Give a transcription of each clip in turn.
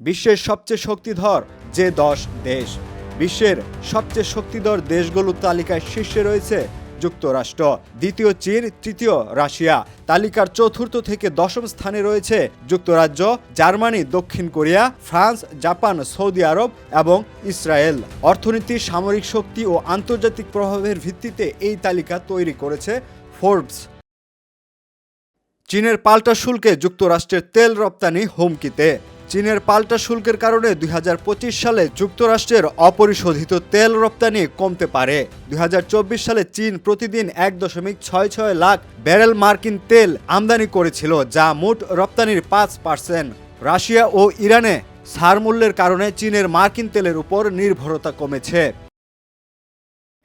বিশ্বের সবচেয়ে শক্তিধর যে দশ দেশ। বিশ্বের সবচেয়ে শক্তিধর দেশগুলোর তালিকায় শীর্ষে রয়েছে যুক্তরাষ্ট্র, দ্বিতীয় চীন, তৃতীয় রাশিয়া। তালিকার চতুর্থ থেকে দশম স্থানে রয়েছে যুক্তরাজ্য, জার্মানি, দক্ষিণ Korea, France, Japan, Saudi Arab এবং ইসরায়েল। অর্থনীতি, সামরিক শক্তি ও আন্তর্জাতিক প্রভাবের ভিত্তিতে এই তালিকা তৈরি করেছে ফোর্বস। চীনের পাল্টা শুল্কে যুক্তরাষ্ট্রের তেল রপ্তানি হুমকিতে। চীনের পাল্টা শুল্কের কারণে দুই হাজার পঁচিশ সালে যুক্তরাষ্ট্রের অপরিশোধিত তেল রপ্তানি কমতে পারে। দুই হাজার চব্বিশ সালে চীন প্রতিদিন এক দশমিক ছয় ছয় লাখ ব্যারেল মার্কিন তেল আমদানি করেছিল, যা মোট রপ্তানির পাঁচ পার্সেন্ট। রাশিয়া ও ইরানে সার মূল্যের কারণে চীনের মার্কিন তেলের উপর নির্ভরতা কমেছে।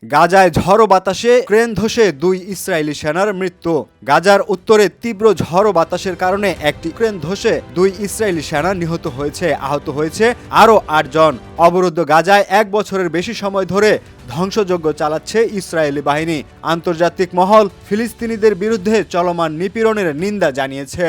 গাজায় ঝড়ো বাতাসে ক্রেন ধসে দুই ইসরায়েলি সেনার মৃত্যু। গাজার উত্তরে তীব্র ঝড়ো বাতাসের কারণে একটি ক্রেন ধসে দুই ইসরায়েলি সেনা নিহত হয়েছে, আহত হয়েছে আরও আটজন। অবরুদ্ধ গাজায় এক বছরের বেশি সময় ধরে ধ্বংসযজ্ঞ চালাচ্ছে ইসরায়েলি বাহিনী। আন্তর্জাতিক মহল ফিলিস্তিনিদের বিরুদ্ধে চলমান নিপীড়নের নিন্দা জানিয়েছে।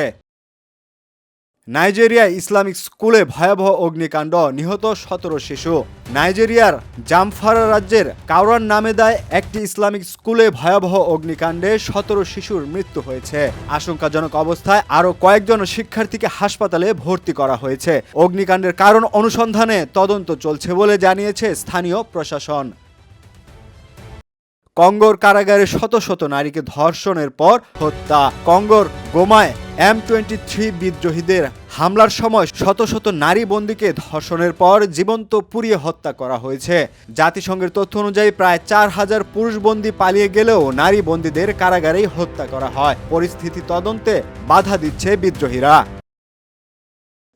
নাইজেরিয়া ইসলামিক স্কুলে ভয়াবহ অগ্নিকাণ্ড, নিহত সতেরো শিশু। নাইজেরিয়ার জামফারা রাজ্যের কাউরান নামে দেয় একটি ইসলামিক স্কুলে ভয়াবহ অগ্নিকাণ্ডে সতেরো শিশুর মৃত্যু হয়েছে। আশঙ্কাজনক অবস্থায় আরও কয়েকজন শিক্ষার্থীকে হাসপাতালে ভর্তি করা হয়েছে। অগ্নিকাণ্ডের কারণ অনুসন্ধানে তদন্ত চলছে বলে জানিয়েছে স্থানীয় প্রশাসন। কঙ্গোর কারাগারে শত শত নারীকে ধর্ষণের পর হত্যা। কঙ্গোর গোমায় এম টোয়েন্টি থ্রি বিদ্রোহীদের হামলার সময় শত শত নারী বন্দীকে ধর্ষণের পর জীবন্ত পুড়িয়ে হত্যা করা হয়েছে। জাতিসংঘের তথ্য অনুযায়ী প্রায় চার হাজার পুরুষ বন্দী পালিয়ে গেলেও নারী বন্দীদের কারাগারেই হত্যা করা হয়। পরিস্থিতি তদন্তে বাধা দিচ্ছে বিদ্রোহীরা।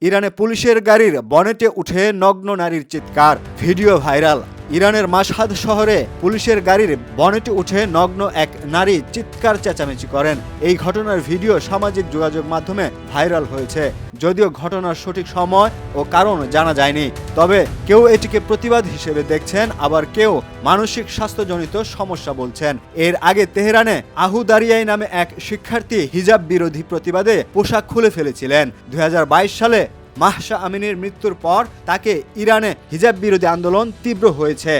ইরানে পুলিশের গাড়ির বনেটে উঠে নগ্ন নারীর চিৎকার। Video viral. ইরানের মাসহাদ শহরে পুলিশের গাড়ির বনেটে উঠে নগ্ন এক নারী চিৎকার চেঁচামেচি করেন। এই ঘটনার ভিডিও সামাজিক যোগাযোগ মাধ্যমে ভাইরাল হয়েছে। যদিও ঘটনার সঠিক সময় ও কারণ জানা যায়নি, তবে কেউ এটিকে প্রতিবাদ হিসেবে দেখছেন, আবার কেউ মানসিক স্বাস্থ্যজনিত সমস্যা বলছেন। এর আগে তেহরানে আহুদারিয়াই নামে এক শিক্ষার্থী হিজাব বিরোধী প্রতিবাদে পোশাক খুলে ফেলেছিলেন। দুই হাজার বাইশ সালে মাহসা আমিনের মৃত্যুর পর তাকে ইরানে হিজাব বিরোধী আন্দোলন তীব্র হয়েছে।